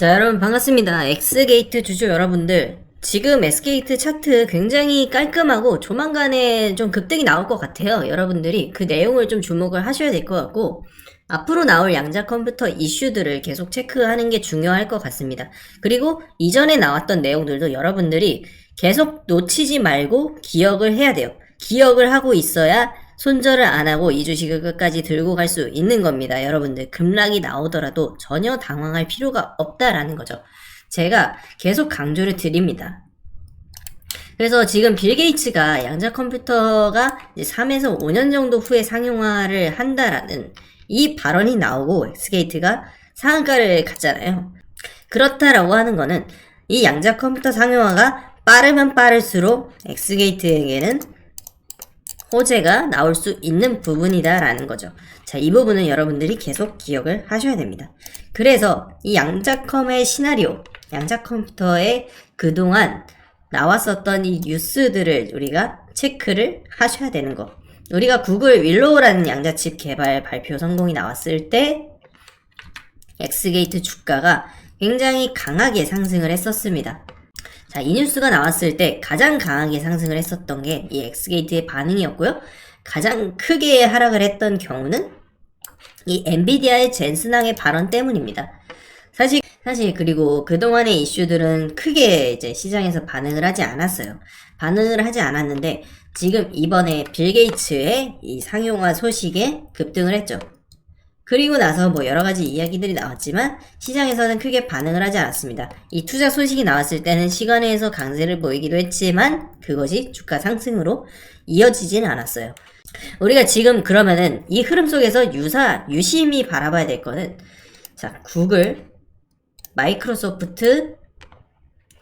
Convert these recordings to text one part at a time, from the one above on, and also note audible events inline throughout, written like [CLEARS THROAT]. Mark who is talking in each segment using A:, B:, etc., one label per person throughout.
A: 자, 여러분 반갑습니다. X게이트 주주 여러분들. 지금 S게이트 차트 굉장히 깔끔하고 조만간에 좀 급등이 나올 것 같아요. 여러분들이 그 내용을 좀 주목을 하셔야 될 것 같고, 앞으로 나올 양자 컴퓨터 이슈들을 계속 체크하는 게 중요할 것 같습니다. 그리고 이전에 나왔던 내용들도 여러분들이 계속 놓치지 말고 기억을 해야 돼요. 기억을 하고 있어야 손절을 안 하고 이 주식을 끝까지 들고 갈 수 있는 겁니다. 여러분들 급락이 나오더라도 전혀 당황할 필요가 없다라는 거죠. 제가 계속 강조를 드립니다. 그래서 지금 빌 게이츠가 양자 컴퓨터가 이제 3에서 5년 정도 후에 상용화를 한다라는 이 발언이 나오고 엑스게이트가 상한가를 갔잖아요. 그렇다라고 하는 거는 이 양자 컴퓨터 상용화가 빠르면 빠를수록 엑스게이트에게는 호재가 나올 수 있는 부분이다라는 거죠. 자, 이 부분은 여러분들이 계속 기억을 하셔야 됩니다. 그래서 이 양자컴의 시나리오, 양자컴퓨터의 그동안 나왔었던 이 뉴스들을 우리가 체크를 하셔야 되는 거. 우리가 구글 윌로우라는 양자칩 개발 발표 성공이 나왔을 때 엑스게이트 주가가 굉장히 강하게 상승을 했었습니다. 자, 이 뉴스가 나왔을 때 가장 강하게 상승을 했었던 게 이 엑스게이트의 반응이었고요. 가장 크게 하락을 했던 경우는 이 엔비디아의 젠슨왕의 발언 때문입니다. 사실, 사실, 그리고 그동안의 이슈들은 크게 이제 시장에서 반응을 하지 않았어요. 반응을 하지 않았는데, 지금 이번에 빌 게이츠의 이 상용화 소식에 급등을 했죠. 그리고 나서 뭐 여러 가지 이야기들이 나왔지만 시장에서는 크게 반응을 하지 않았습니다. 이 투자 소식이 나왔을 때는 시간에서 강세를 보이기도 했지만 그것이 주가 상승으로 이어지지는 않았어요. 우리가 지금 그러면은 이 흐름 속에서 유사, 유심히 바라봐야 될 거는 자, 구글, 마이크로소프트,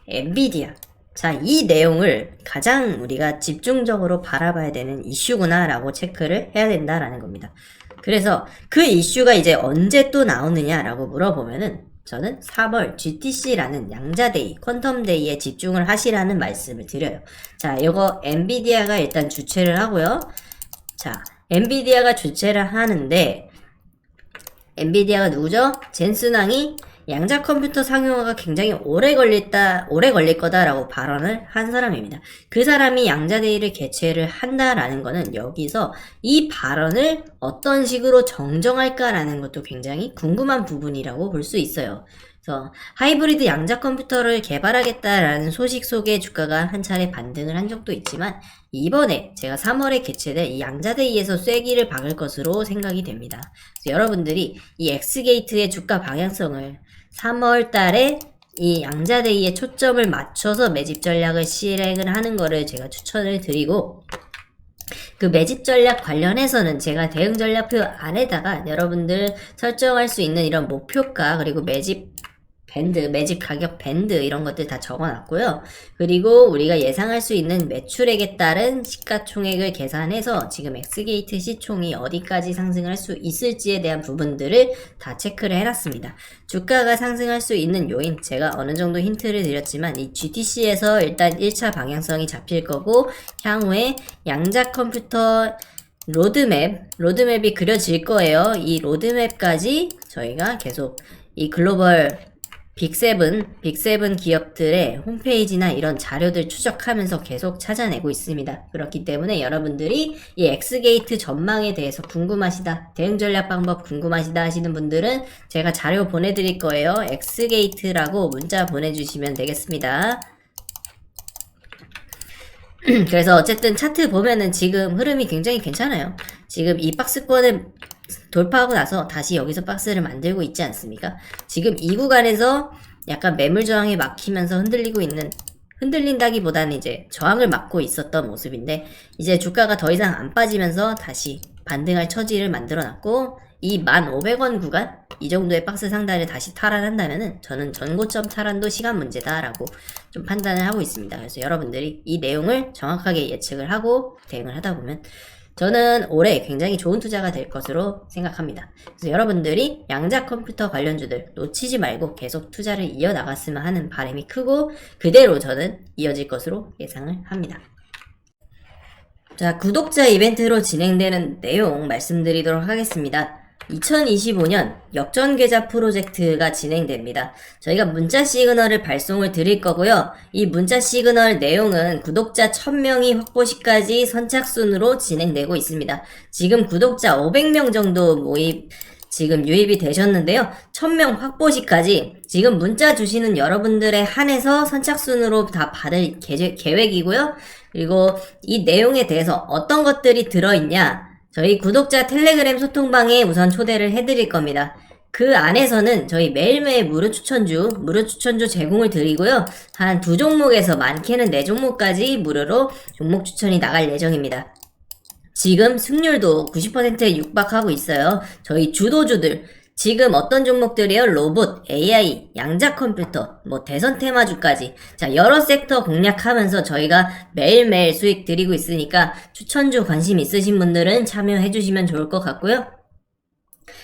A: 엔비디아. 자, 이 내용을 가장 우리가 집중적으로 바라봐야 되는 이슈구나라고 체크를 해야 된다라는 겁니다. 그래서 그 이슈가 이제 언제 또 나오느냐라고 물어보면은 저는 3월 GTC라는 양자데이, 퀀텀데이에 집중을 하시라는 말씀을 드려요. 자, 요거 엔비디아가 일단 주최를 하고요. 자, 엔비디아가 주최를 하는데 엔비디아가 누구죠? 젠슨왕이 양자 컴퓨터 상용화가 굉장히 오래 걸렸다, 오래 걸릴 거다라고 발언을 한 사람입니다. 그 사람이 양자데이를 개최를 한다라는 거는 여기서 이 발언을 어떤 식으로 정정할까라는 것도 굉장히 궁금한 부분이라고 볼 수 있어요. 그래서 하이브리드 양자 컴퓨터를 개발하겠다라는 소식 속에 주가가 한 차례 반등을 한 적도 있지만 이번에 제가 3월에 개최된 이 양자데이에서 쐐기를 박을 것으로 생각이 됩니다. 여러분들이 이 엑스게이트의 주가 방향성을 3월 달에 이 양자데이에 초점을 맞춰서 매집 전략을 실행을 하는 거를 제가 추천을 드리고 그 매집 전략 관련해서는 제가 대응 전략표 안에다가 여러분들 설정할 수 있는 이런 목표가 그리고 매집 밴드, 매집 가격 밴드 이런 것들 다 적어놨고요. 그리고 우리가 예상할 수 있는 매출액에 따른 시가총액을 계산해서 지금 엑스게이트 시총이 어디까지 상승할 수 있을지에 대한 부분들을 다 체크를 해놨습니다. 주가가 상승할 수 있는 요인 제가 어느 정도 힌트를 드렸지만 이 GTC에서 일단 1차 방향성이 잡힐 거고 향후에 양자 컴퓨터 로드맵, 로드맵이 그려질 거예요. 이 로드맵까지 저희가 계속 이 글로벌 빅세븐, 빅세븐 기업들의 홈페이지나 이런 자료들 추적하면서 계속 찾아내고 있습니다. 그렇기 때문에 여러분들이 이 엑스게이트 전망에 대해서 궁금하시다, 대응 전략 방법 궁금하시다 하시는 분들은 제가 자료 보내드릴 거예요. 엑스게이트라고 문자 보내주시면 되겠습니다. [CLEARS THROAT] 그래서 어쨌든 차트 보면은 지금 흐름이 굉장히 괜찮아요. 지금 이 박스권을 돌파하고 나서 다시 여기서 박스를 만들고 있지 않습니까? 지금 이 구간에서 약간 매물 저항에 막히면서 흔들리고 있는 흔들린다기보다는 이제 저항을 막고 있었던 모습인데 이제 주가가 더 이상 안 빠지면서 다시 반등할 처지를 만들어 놨고 이 1,500원 구간 이 정도의 박스 상단을 다시 탈환한다면은 저는 전고점 탈환도 시간 문제다라고 좀 판단을 하고 있습니다. 그래서 여러분들이 이 내용을 정확하게 예측을 하고 대응을 하다 보면 저는 올해 굉장히 좋은 투자가 될 것으로 생각합니다. 그래서 여러분들이 양자 컴퓨터 관련주들 놓치지 말고 계속 투자를 이어나갔으면 하는 바람이 크고 그대로 저는 이어질 것으로 예상을 합니다. 자, 구독자 이벤트로 진행되는 내용 말씀드리도록 하겠습니다. 2025년 역전 계좌 프로젝트가 진행됩니다. 저희가 문자 시그널을 발송을 드릴 거고요. 이 문자 시그널 내용은 구독자 1000명이 확보 시까지 선착순으로 진행되고 있습니다. 지금 구독자 500명 정도 모입 지금 유입이 되셨는데요. 1000명 확보 시까지 지금 문자 주시는 여러분들에 한해서 선착순으로 다 받을 계- 계획이고요. 그리고 이 내용에 대해서 어떤 것들이 들어있냐 저희 구독자 텔레그램 소통방에 우선 초대를 해드릴 겁니다. 그 안에서는 저희 매일매일 무료 추천주, 무료 추천주 제공을 드리고요. 한 두 종목에서 많게는 네 종목까지 무료로 종목 추천이 나갈 예정입니다. 지금 승률도 90%에 육박하고 있어요. 저희 주도주들, 지금 어떤 종목들이요? 로봇, AI, 양자 컴퓨터, 뭐 대선 테마주까지. 자, 여러 섹터 공략하면서 저희가 매일매일 수익 드리고 있으니까 추천주 관심 있으신 분들은 참여해 주시면 좋을 것 같고요.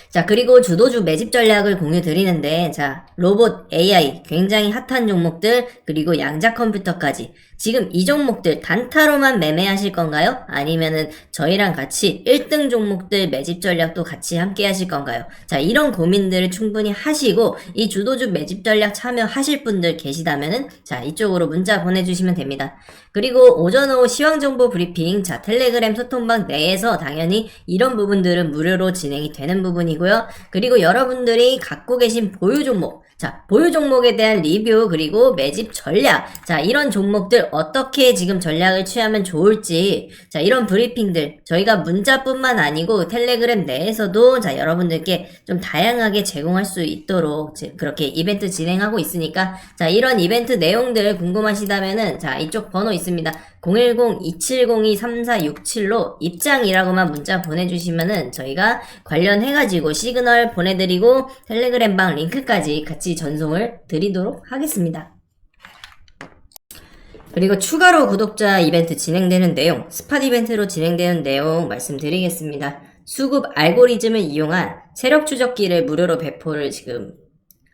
A: 자, 그리고 주도주 매집 전략을 공유 드리는데, 자, 로봇, AI, 굉장히 핫한 종목들, 그리고 양자 컴퓨터까지. 지금 이 종목들 단타로만 매매하실 건가요? 아니면은 저희랑 같이 1등 종목들 매집 전략도 같이 함께 하실 건가요? 자, 이런 고민들을 충분히 하시고, 이 주도주 매집 전략 참여하실 분들 계시다면은, 자, 이쪽으로 문자 보내주시면 됩니다. 그리고 오전 오후 시황 정보 브리핑, 자, 텔레그램 소통방 내에서 당연히 이런 부분들은 무료로 진행이 되는 부분이고요. 그리고 여러분들이 갖고 계신 보유 종목, 자, 보유 종목에 대한 리뷰, 그리고 매집 전략, 자, 이런 종목들 어떻게 지금 전략을 취하면 좋을지, 자, 이런 브리핑들, 저희가 문자뿐만 아니고 텔레그램 내에서도, 자, 여러분들께 좀 다양하게 제공할 수 있도록, 제- 그렇게 이벤트 진행하고 있으니까, 자, 이런 이벤트 내용들 궁금하시다면은, 자, 이쪽 번호 있습니다. 010-2702-3467로 입장이라고만 문자 보내주시면은 저희가 관련해가지고 시그널 보내드리고 텔레그램 방 링크까지 같이 전송을 드리도록 하겠습니다. 그리고 추가로 구독자 이벤트 진행되는 내용, 스팟 이벤트로 진행되는 내용 말씀드리겠습니다. 수급 알고리즘을 이용한 세력 추적기를 무료로 배포를 지금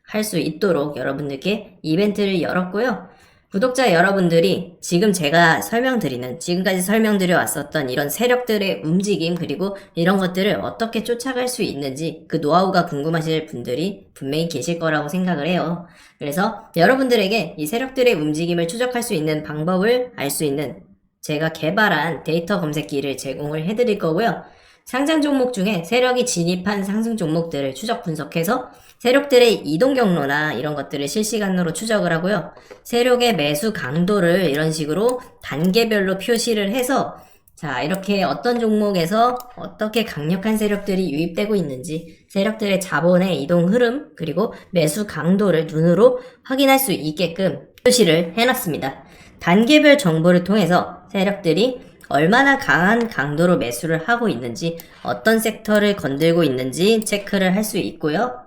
A: 할 수 있도록 여러분들께 이벤트를 열었고요. 구독자 여러분들이 지금 제가 설명드리는, 지금까지 설명드려 왔었던 이런 세력들의 움직임, 그리고 이런 것들을 어떻게 쫓아갈 수 있는지 그 노하우가 궁금하실 분들이 분명히 계실 거라고 생각을 해요. 그래서 여러분들에게 이 세력들의 움직임을 추적할 수 있는 방법을 알 수 있는 제가 개발한 데이터 검색기를 제공을 해드릴 거고요. 상장 종목 중에 세력이 진입한 상승 종목들을 추적 분석해서 세력들의 이동 경로나 이런 것들을 실시간으로 추적을 하고요. 세력의 매수 강도를 이런 식으로 단계별로 표시를 해서 자, 이렇게 어떤 종목에서 어떻게 강력한 세력들이 유입되고 있는지, 세력들의 자본의 이동 흐름, 그리고 매수 강도를 눈으로 확인할 수 있게끔 표시를 해놨습니다. 단계별 정보를 통해서 세력들이 얼마나 강한 강도로 매수를 하고 있는지, 어떤 섹터를 건들고 있는지 체크를 할 수 있고요.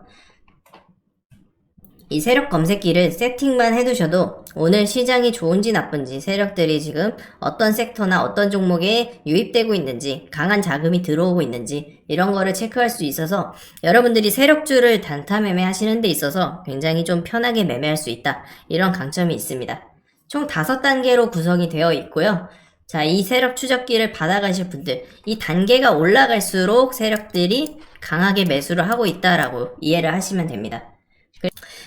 A: 이 세력 검색기를 세팅만 해두셔도 오늘 시장이 좋은지 나쁜지 세력들이 지금 어떤 섹터나 어떤 종목에 유입되고 있는지 강한 자금이 들어오고 있는지 이런 거를 체크할 수 있어서 여러분들이 세력주를 단타 매매 하시는 데 있어서 굉장히 좀 편하게 매매할 수 있다 이런 강점이 있습니다. 총 다섯 단계로 구성이 되어 있고요. 자, 이 세력 추적기를 받아가실 분들, 이 단계가 올라갈수록 세력들이 강하게 매수를 하고 있다라고 이해를 하시면 됩니다.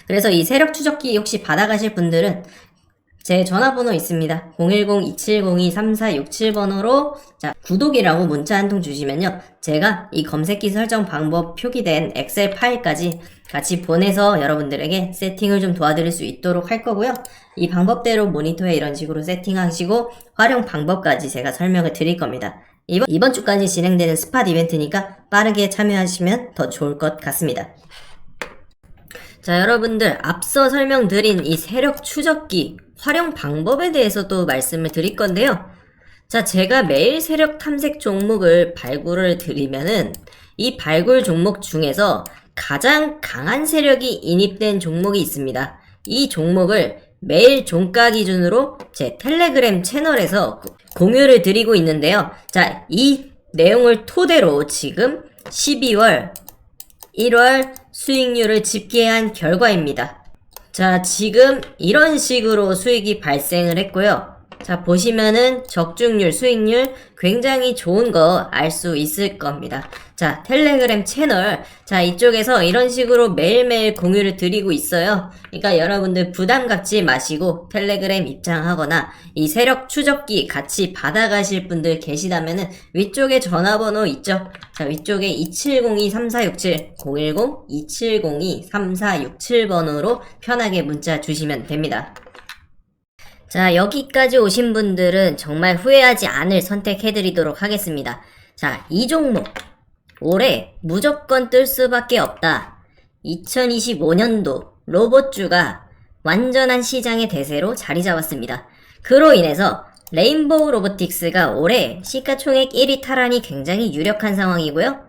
A: 그래서 이 세력 추적기 혹시 받아가실 분들은 제 전화번호 있습니다. 010-2702-3467번호로 자, 구독이라고 문자 한 통 주시면요. 제가 이 검색기 설정 방법 표기된 엑셀 파일까지 같이 보내서 여러분들에게 세팅을 좀 도와드릴 수 있도록 할 거고요. 이 방법대로 모니터에 이런 식으로 세팅하시고 활용 방법까지 제가 설명을 드릴 겁니다. 이번, 이번 주까지 진행되는 스팟 이벤트니까 빠르게 참여하시면 더 좋을 것 같습니다. 자, 여러분들, 앞서 설명드린 이 세력 추적기 활용 방법에 대해서도 말씀을 드릴 건데요. 자, 제가 매일 세력 탐색 종목을 발굴을 드리면은 이 발굴 종목 중에서 가장 강한 세력이 인입된 종목이 있습니다. 이 종목을 매일 종가 기준으로 제 텔레그램 채널에서 공유를 드리고 있는데요. 자, 이 내용을 토대로 지금 12월 1월 수익률을 집계한 결과입니다. 자, 지금 이런 식으로 수익이 발생을 했고요. 자, 보시면은 적중률, 수익률 굉장히 좋은 거 알 수 있을 겁니다. 자, 텔레그램 채널. 자, 이쪽에서 이런 식으로 매일매일 공유를 드리고 있어요. 그러니까 여러분들 부담 갖지 마시고 텔레그램 입장하거나 이 세력 추적기 같이 받아가실 분들 계시다면은 위쪽에 전화번호 있죠? 자, 위쪽에 2702-3467, 010-2702-3467번호로 편하게 문자 주시면 됩니다. 자, 여기까지 오신 분들은 정말 후회하지 않을 선택해드리도록 하겠습니다. 자, 이 종목. 올해 무조건 뜰 수밖에 없다. 2025년도 로봇주가 완전한 시장의 대세로 자리 잡았습니다. 그로 인해서 레인보우 로보틱스가 올해 시가총액 1위 탈환이 굉장히 유력한 상황이고요.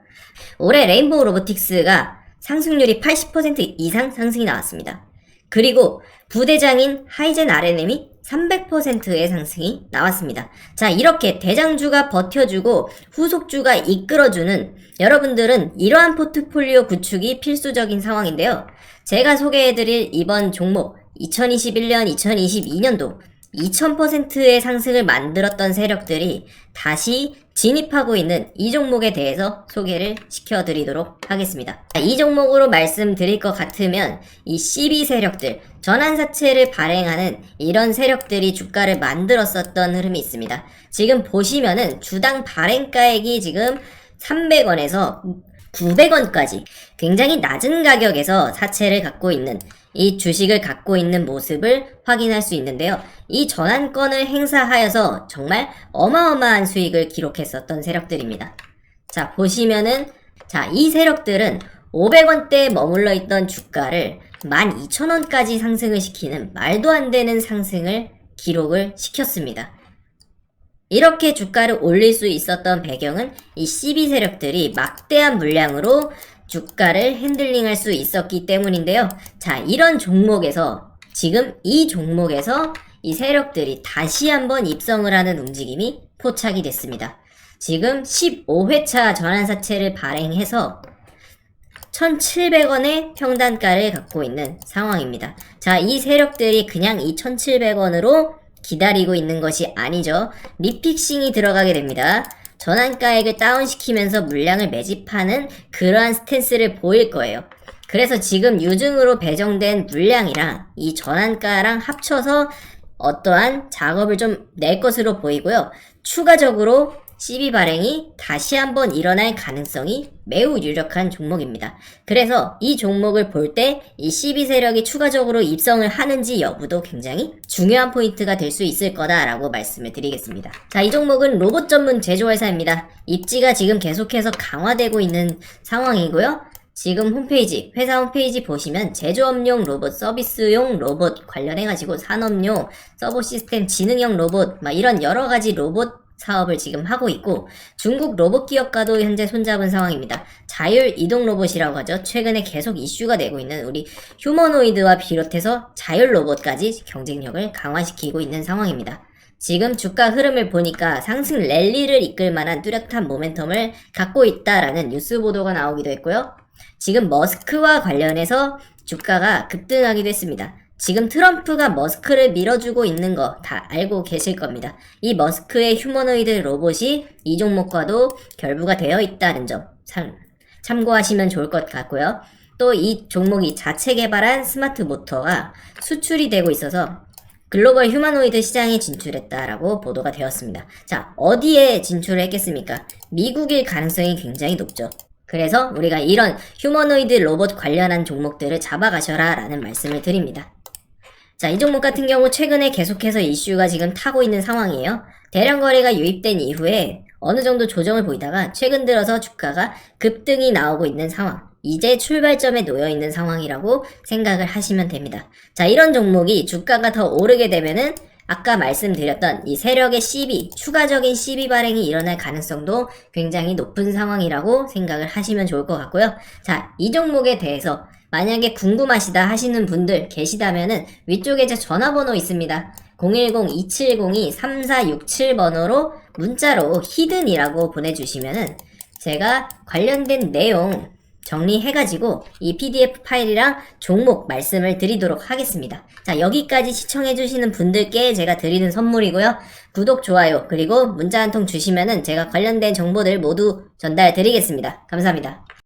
A: 올해 레인보우 로보틱스가 상승률이 80% 이상 상승이 나왔습니다. 그리고 부대장인 하이젠 RNM이 300%의 상승이 나왔습니다. 자, 이렇게 대장주가 버텨주고 후속주가 이끌어주는 여러분들은 이러한 포트폴리오 구축이 필수적인 상황인데요. 제가 소개해드릴 이번 종목 2021년, 2022년도 2000%의 상승을 만들었던 세력들이 다시 진입하고 있는 이 종목에 대해서 소개를 시켜드리도록 하겠습니다. 이 종목으로 말씀드릴 것 같으면 이 CB 세력들, 전환사채를 발행하는 이런 세력들이 주가를 만들었었던 흐름이 있습니다. 지금 보시면은 주당 발행가액이 지금 300원에서 900원까지 굉장히 낮은 가격에서 사채를 갖고 있는 이 주식을 갖고 있는 모습을 확인할 수 있는데요. 이 전환권을 행사하여서 정말 어마어마한 수익을 기록했었던 세력들입니다. 자, 보시면은, 자, 이 세력들은 500원대에 머물러 있던 주가를 12,000원까지 상승을 시키는 말도 안 되는 상승을 기록을 시켰습니다. 이렇게 주가를 올릴 수 있었던 배경은 이 CB 세력들이 막대한 물량으로 주가를 핸들링할 수 있었기 때문인데요. 자, 이런 종목에서 지금 이 종목에서 이 세력들이 다시 한번 입성을 하는 움직임이 포착이 됐습니다. 지금 15회차 전환사채를 발행해서 1,700원의 평단가를 갖고 있는 상황입니다. 자, 이 세력들이 그냥 이 1,700원으로 기다리고 있는 것이 아니죠. 리픽싱이 들어가게 됩니다. 전환가액을 다운시키면서 물량을 매집하는 그러한 스탠스를 보일 거예요. 그래서 지금 유증으로 배정된 물량이랑 이 전환가랑 합쳐서 어떠한 작업을 좀 낼 것으로 보이고요. 추가적으로 CB 발행이 다시 한번 일어날 가능성이 매우 유력한 종목입니다. 그래서 이 종목을 볼 때 이 CB 세력이 추가적으로 입성을 하는지 여부도 굉장히 중요한 포인트가 될 수 있을 거다라고 말씀을 드리겠습니다. 자, 이 종목은 로봇 전문 제조회사입니다. 입지가 지금 계속해서 강화되고 있는 상황이고요. 지금 홈페이지, 회사 홈페이지 보시면 제조업용 로봇, 서비스용 로봇 관련해가지고 산업용, 서버 시스템, 지능형 로봇, 막 이런 여러 가지 로봇 사업을 지금 하고 있고 중국 로봇 기업과도 현재 손잡은 상황입니다. 자율 이동 로봇이라고 하죠. 최근에 계속 이슈가 되고 있는 우리 휴머노이드와 비롯해서 자율 로봇까지 경쟁력을 강화시키고 있는 상황입니다. 지금 주가 흐름을 보니까 상승 랠리를 이끌 만한 뚜렷한 모멘텀을 갖고 있다라는 뉴스 보도가 나오기도 했고요. 지금 머스크와 관련해서 주가가 급등하기도 했습니다. 지금 트럼프가 머스크를 밀어주고 있는 거 다 알고 계실 겁니다. 이 머스크의 휴머노이드 로봇이 이 종목과도 결부가 되어 있다는 점 참, 참고하시면 좋을 것 같고요. 또 이 종목이 자체 개발한 스마트 모터가 수출이 되고 있어서 글로벌 휴머노이드 시장에 진출했다라고 보도가 되었습니다. 자, 어디에 진출을 했겠습니까? 미국일 가능성이 굉장히 높죠. 그래서 우리가 이런 휴머노이드 로봇 관련한 종목들을 잡아가셔라 라는 말씀을 드립니다. 자, 이 종목 같은 경우 최근에 계속해서 이슈가 지금 타고 있는 상황이에요. 대량 거래가 유입된 이후에 어느 정도 조정을 보이다가 최근 들어서 주가가 급등이 나오고 있는 상황. 이제 출발점에 놓여 있는 상황이라고 생각을 하시면 됩니다. 자, 이런 종목이 주가가 더 오르게 되면은 아까 말씀드렸던 이 세력의 CB, 추가적인 CB 발행이 일어날 가능성도 굉장히 높은 상황이라고 생각을 하시면 좋을 것 같고요. 자, 이 종목에 대해서 만약에 궁금하시다 하시는 분들 계시다면은 위쪽에 제 전화번호 있습니다. 010-2702-3467번호로 문자로 히든이라고 보내주시면은 제가 관련된 내용 정리해가지고 이 PDF 파일이랑 종목 말씀을 드리도록 하겠습니다. 자, 여기까지 시청해주시는 분들께 제가 드리는 선물이고요. 구독, 좋아요, 그리고 문자 한 통 주시면은 제가 관련된 정보들 모두 전달 드리겠습니다. 감사합니다.